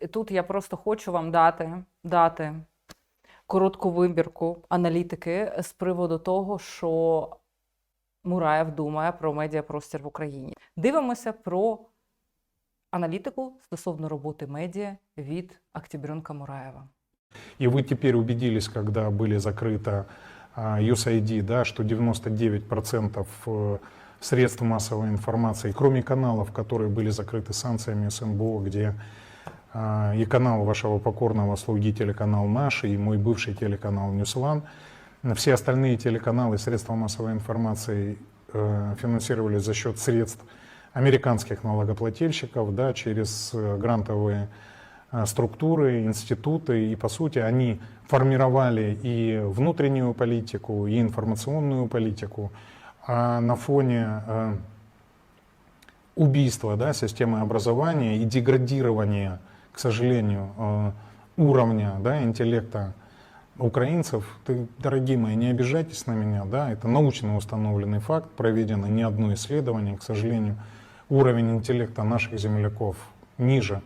І тут я просто хочу вам дати, дати коротку вибірку аналітики з приводу того, що Мураєв думає про медіапростір в Україні. Дивимося про аналітику стосовно роботи медіа від Октябренка Мураєва. И вы теперь убедились, когда были закрыты а, USAID, да, что 99% э, средств массовой информации, кроме каналов, которые были закрыты санкциями СНБО, где а, и канал вашего покорного слуги телеканал «Наш», и мой бывший телеканал «Ньюслан», все остальные телеканалы и средства массовой информации э, финансировались за счет средств американских налогоплательщиков, да, через э, грантовые э, структуры, институты, и по сути они формировали и внутреннюю политику, и информационную политику, а на фоне убийства да, системы образования и деградирования, к сожалению, э, уровня да, интеллекта украинцев, ты, дорогие мои, не обижайтесь на меня, да, это научно установленный факт, проведено не одно исследование, к сожалению, уровень интеллекта наших земляков ниже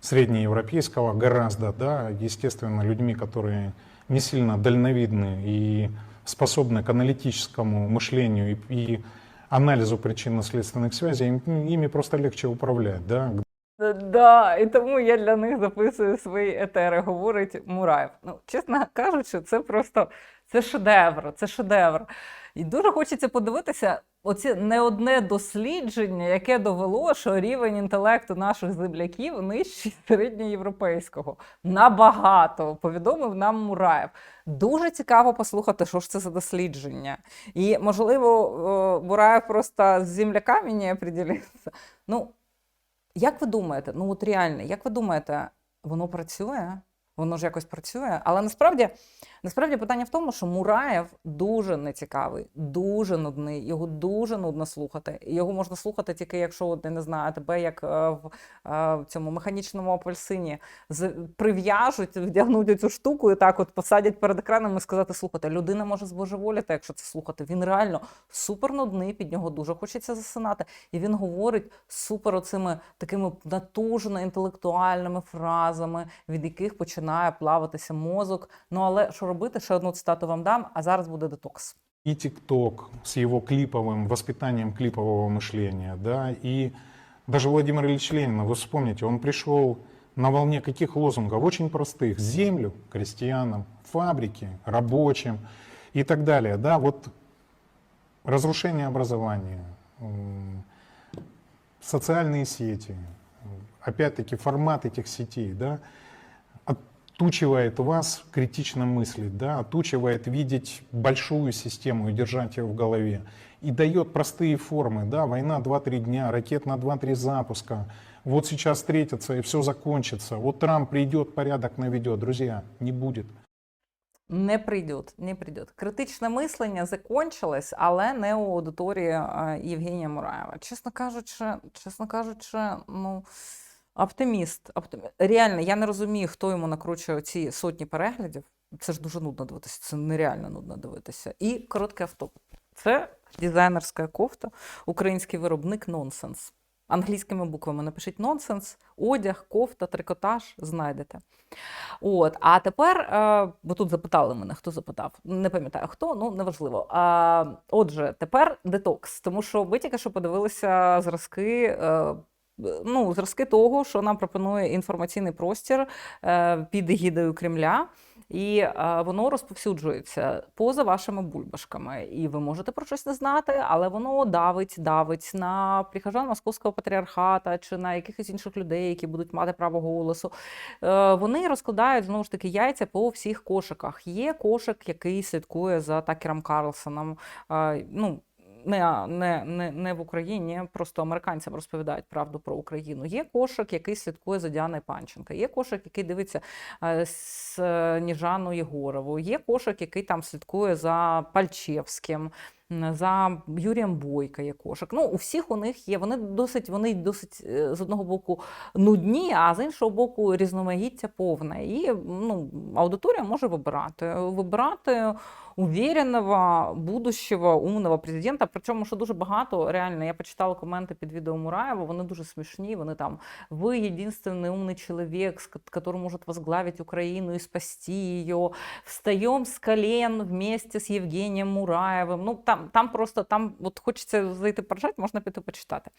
среднеевропейского гораздо, да, естественно, людьми, которые не сильно дальновидны и способны к аналитическому мышлению и, и анализу причинно-следственных связей, им- ими просто легче управлять, да, Да, і тому я для них записую свої етери, говорить Мураєв. Ну, чесно кажучи, це просто це шедевр, це шедевр. І дуже хочеться подивитися оці не одне дослідження, яке довело, що рівень інтелекту наших земляків нижчий середньоєвропейського. Набагато повідомив нам Мураєв. Дуже цікаво послухати, що ж це за дослідження. І, можливо, е, Мураєв просто з земляками не определився. Ну, як ви думаєте, ну от реально, як ви думаєте, воно працює? Воно ж якось працює. Але насправді, насправді питання в тому, що Мураєв дуже нецікавий, дуже нудний, його дуже нудно слухати. Його можна слухати тільки, якщо я не знаю, тебе як е, в е, цьому механічному апельсині прив'яжуть, вдягнуть цю штуку і так от посадять перед екраном і сказати: слухайте, людина може збожеволіти, якщо це слухати. Він реально супер нудний, під нього дуже хочеться засинати. І він говорить супер оцими такими натужно інтелектуальними фразами, від яких починає плаватися мозок. Ну але що робити? Ще одну цитату вам дам, а зараз буде детокс. и ТикТок с его клиповым воспитанием клипового мышления, да, и даже Владимир Ильич Ленин, вы вспомните, он пришел на волне каких лозунгов? Очень простых. Землю крестьянам, фабрики рабочим и так далее. Да, вот разрушение образования, м, социальные сети, м, опять-таки формат этих сетей, да, отучивает вас критично мыслить, да, отучивает видеть большую систему и держать ее в голове. И дает простые формы, да, война 2-3 дня, ракет на 2-3 запуска. Вот сейчас встретятся и все закончится. Вот Трамп придет, порядок наведет. Друзья, не будет. Не прийдет, не прийдет. Критичне мислення закончилось, але не у аудиторії е, Євгенія Мураєва. Чесно кажучи, чесно кажучи, ну. Оптиміст, оптиміст. Реально, я не розумію, хто йому накручує ці сотні переглядів. Це ж дуже нудно дивитися, це нереально нудно дивитися. І короткий автоп. Це дизайнерська кофта, український виробник нонсенс. Англійськими буквами напишіть нонсенс, одяг, кофта, трикотаж, знайдете. От, а тепер, е, бо тут запитали мене, хто запитав, не пам'ятаю хто, ну неважливо. Отже, тепер детокс, тому що ви тільки що подивилися зразки. Ну, зразки того, що нам пропонує інформаційний простір е, під егідою Кремля, і е, воно розповсюджується поза вашими бульбашками. І ви можете про щось не знати, але воно давить, давить на прихожан московського патріархата чи на якихось інших людей, які будуть мати право голосу. Е, Вони розкладають знову ж таки яйця по всіх кошиках. Є кошик, який слідкує за Такером Карлсоном. Ну, не, не, не, не в Україні, просто американцям розповідають правду про Україну. Є кошик, який слідкує за Діаною Панченко. Є кошик, який дивиться е, з е, Ніжану Єгорову. Є кошик, який там слідкує за Пальчевським м, за Юрієм Бойка є кошик. Ну, у всіх у них є. Вони досить, вони досить е, з одного боку нудні, а з іншого боку, різноманіття повне. І ну, аудиторія може вибирати. Вибирати уверенного, будущего, умного президента. Причому, що дуже багато, реально, я почитала коменти під відео Мураєва, вони дуже смішні. Вони там ви единственный умный человек, с ко- который может возглавить Украину и спасти ее. Встаем с колен вместе с Євгенієм Мураєвим. Ну там, там просто там от хочеться зайти поржати, можна піти почитати.